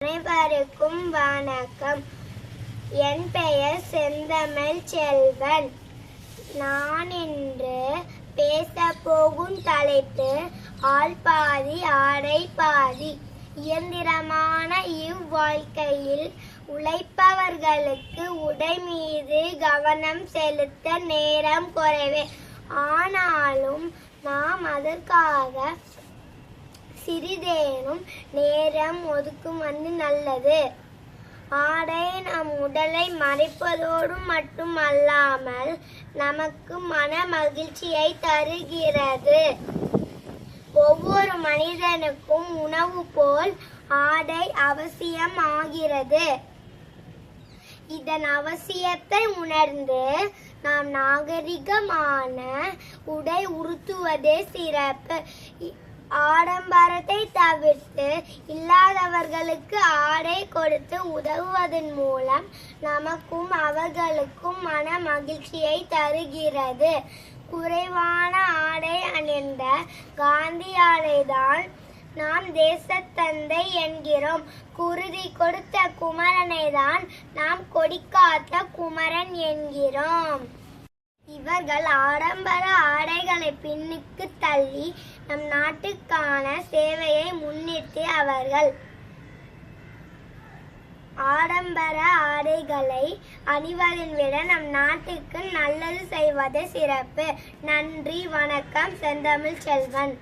அனைவருக்கும் வணக்கம். என் பெயர் செந்தமிழ் செல்வன். நான் இன்று பேச போகும் தலைப்பு ஆள் பாதி ஆடை பாதி இயந்திரமான இவ்வாழ்க்கையில் உழைப்பவர்களுக்கு உடை மீது கவனம் செலுத்த நேரம் குறைவே. ஆனாலும் நாம் அதற்காக சிறிதேனும் நேரம் ஒதுக்கும் வந்து நல்லது. ஆடை நம் உடலை மறைப்பதோடு மட்டுமல்லாமல் நமக்கு மன மகிழ்ச்சியை தருகிறது. ஒவ்வொரு மனிதனுக்கும் உணவு போல் ஆடை அவசியம் ஆகிறது. இதன் அவசியத்தை உணர்ந்து நாம் நாகரிகமான உடை உறுத்துவதே சிறப்பு. ஆடம்பரத்தை தவிர்த்து இல்லாதவர்களுக்கு ஆடை கொடுத்து உதவுவதன் மூலம் நமக்கும் அவர்களுக்கும் மன மகிழ்ச்சியை தருகிறது. குறைவான ஆடை அணிந்த காந்தியாரைதான் நாம் தேசத்தந்தை என்கிறோம். குருதி கொடுத்த குமரனை தான் நாம் கொடிக்காத்த குமரன் என்கிறோம். இவர்கள் ஆடம்பர ஆடைகளை பின்னுக்கு தள்ளி நம் நாட்டுக்கான சேவையை முன்னிறுத்தி அவர்கள் ஆடம்பர ஆடைகளை அணிவதை விட நம் நாட்டுக்கு நல்லது செய்வது சிறப்பு. நன்றி வணக்கம் செந்தமிழ் செல்வன்.